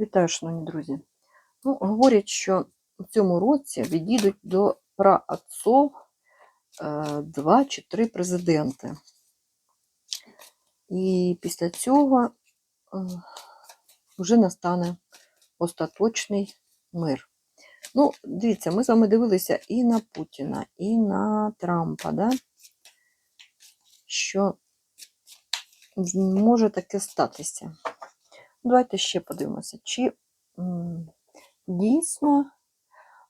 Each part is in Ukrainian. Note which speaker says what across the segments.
Speaker 1: Вітаю, шановні друзі. Ну, говорять, що в цьому році відійдуть до праотцов е, два чи три президенти. І після цього е, вже настане остаточний мир. Ну, дивіться, ми з вами дивилися і на Путіна, і на Трампа, да? що може таке статися. Давайте ще подивимося, чи дійсно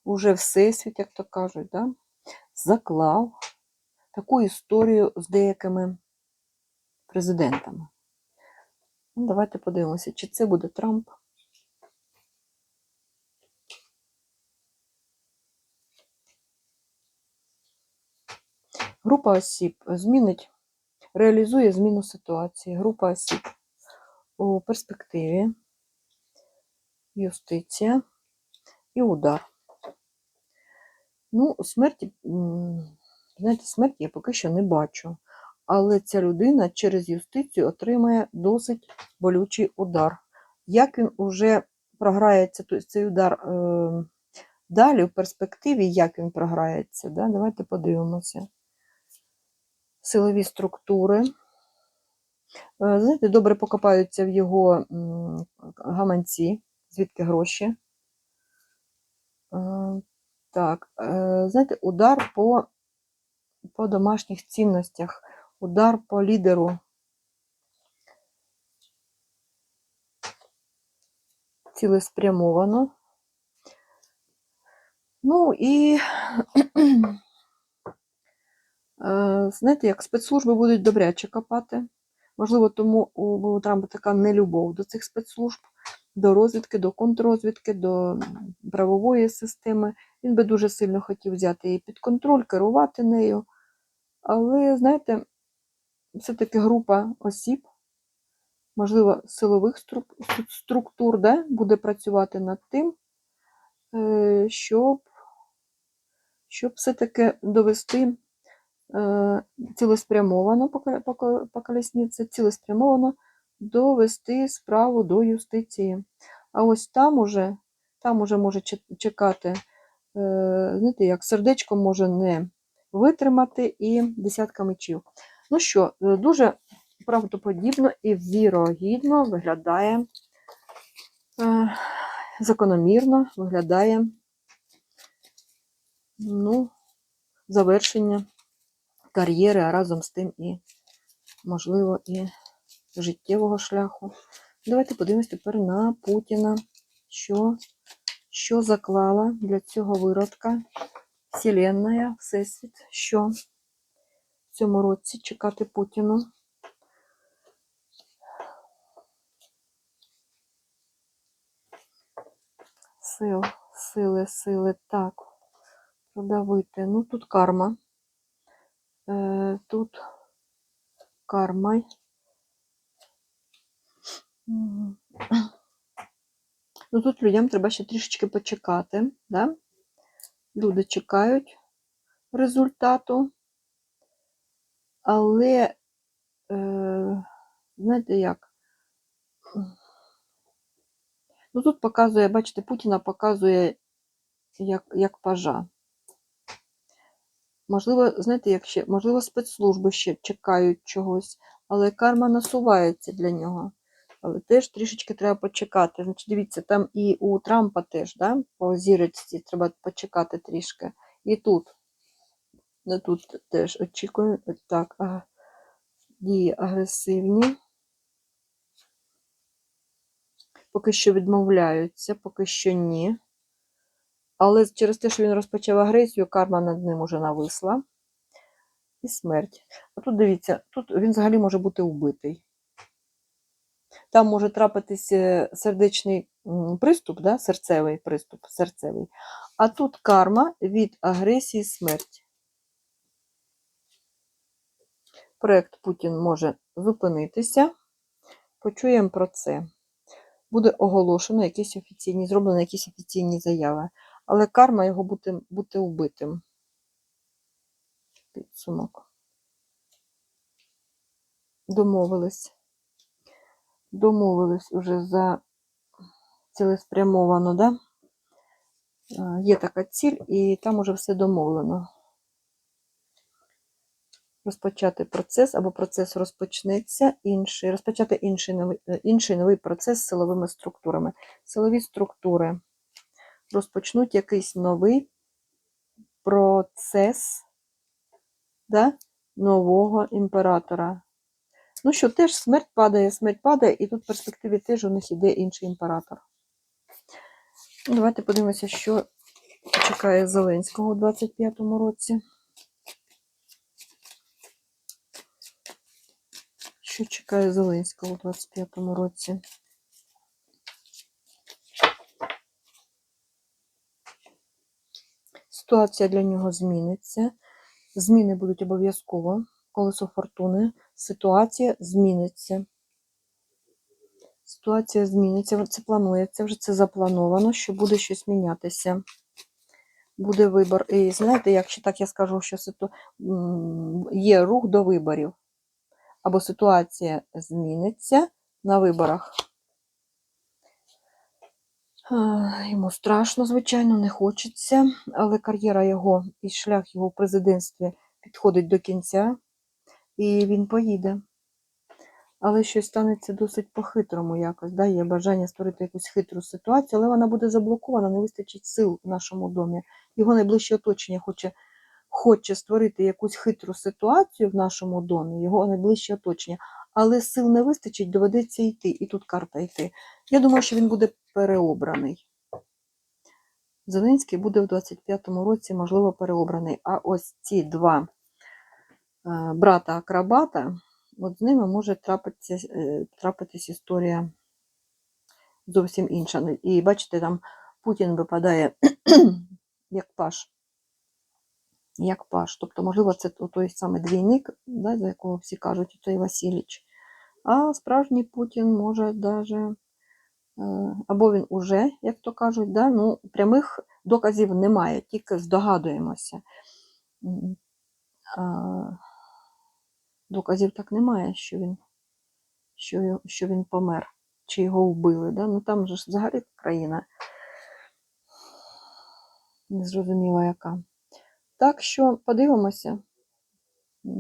Speaker 1: уже Всесвіт, як то кажуть, да, заклав таку історію з деякими президентами. Ну, давайте подивимося, чи це буде Трамп. Група осіб змінить, реалізує зміну ситуації. Група осіб у перспективі, юстиція і удар. Ну, смерті, знаєте, смерті я поки що не бачу. Але ця людина через юстицію отримає досить болючий удар. Як він уже програється, цей удар е, далі, в перспективі, як він програється, да? давайте подивимося. Силові структури. Е, Знаєте, добре покопаються в його гаманці, звідки гроші. Е, Так, е, знаєте, удар по, по домашніх цінностях, удар по лідеру. Цілеспрямовано. Ну і знаєте, як спецслужби будуть добряче копати. Можливо, тому у Трампа така нелюбов до цих спецслужб, до розвідки, до контррозвідки, до правової системи. Він би дуже сильно хотів взяти її під контроль, керувати нею. Але, знаєте, все-таки група осіб, можливо, силових структур, да, буде працювати над тим, е, щоб, щоб все-таки довести цілеспрямовано по, ка- по, ка- по колесниці, цілеспрямовано довести справу до юстиції. А ось там уже, там уже може чекати, е, знаєте, як сердечко може не витримати і десятка мечів. Ну що, е, дуже правдоподібно і вірогідно виглядає е, закономірно, виглядає ну, завершення кар'єри, а разом з тим і, можливо, і життєвого шляху. Давайте подивимось тепер на Путіна, що, що заклала для цього виродка Вселенная, Всесвіт, що в цьому році чекати Путіну. Сил, сили, сили. Так, продавити. Ну, тут карма. Е, тут карма. Ну, тут людям треба ще трішечки почекати. Да? Люди чекають результату. Але, е, знаєте як? Ну, тут показує, бачите, Путіна показує як, як пажа. Можливо, знаєте, як ще, можливо, спецслужби ще чекають чогось, але карма насувається для нього. Але теж трішечки треба почекати. Значить, дивіться, там і у Трампа теж, да, по зірочці треба почекати трішки. І тут. Ну, тут теж очікую. Так, а, дії агресивні. Поки що відмовляються, поки що ні. Але через те, що він розпочав агресію, карма над ним уже нависла. І смерть. А тут дивіться, тут він взагалі може бути убитий. Там може трапитись е, сердечний приступ, да? серцевий приступ, серцевий. А тут карма від агресії смерть. Проект Путін може зупинитися. Почуємо про це. Буде оголошено якісь офіційні, зроблено якісь офіційні заяви. Але карма його бути, бути убитим. Підсумок. Домовились. Домовились уже за цілеспрямовано, да? Є така ціль, і там уже все домовлено. Розпочати процес або процес розпочнеться інший, розпочати інший новий, е, інший новий процес з силовими структурами. Силові структури розпочнуть якийсь новий процес да, нового імператора. Ну що, теж смерть падає, смерть падає, і тут в перспективі теж у них іде інший імператор. Давайте подивимося, що чекає Зеленського у 25-му році. Що чекає Зеленського у 25-му році? Ситуація для нього зміниться. Зміни будуть обов'язково. Колесо фортуни. Ситуація зміниться. Ситуація зміниться. Це планується, вже це заплановано, що буде щось мінятися. Буде вибор. І знаєте, якщо так я скажу, що ситу... є рух до виборів. Або ситуація зміниться на виборах. Йому страшно, звичайно, не хочеться, але кар'єра його і шлях його в президентстві підходить до кінця, і він поїде. Але щось станеться досить по-хитрому якось. Да? Є бажання створити якусь хитру ситуацію, але вона буде заблокована, не вистачить сил в нашому домі. Його найближче оточення хоче, хоче створити якусь хитру ситуацію в нашому домі, його найближче оточення. Але сил не вистачить, доведеться йти. І тут карта йти. Я думаю, що він буде переобраний. Зеленський буде в 25-му році, можливо, переобраний. А ось ці два е, брата-акробата, от з ними може трапитися, е, трапитись історія зовсім інша. І бачите, там Путін випадає як паш. Як паш. Тобто, можливо, це той самий двійник, да, за якого всі кажуть, той Васильович. А справжній Путін може даже, е, або він уже, як то кажуть, да, ну, прямих доказів немає, тільки здогадуємося. Доказів так немає, що він, що, що він помер, чи його вбили. Да? Ну там же взагалі країна незрозуміла яка. Так що подивимося,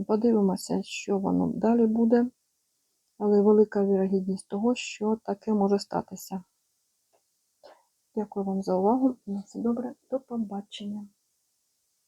Speaker 1: подивимося, що воно далі буде. Але велика вірогідність того, що таке може статися. Дякую вам за увагу. На все добре. До побачення.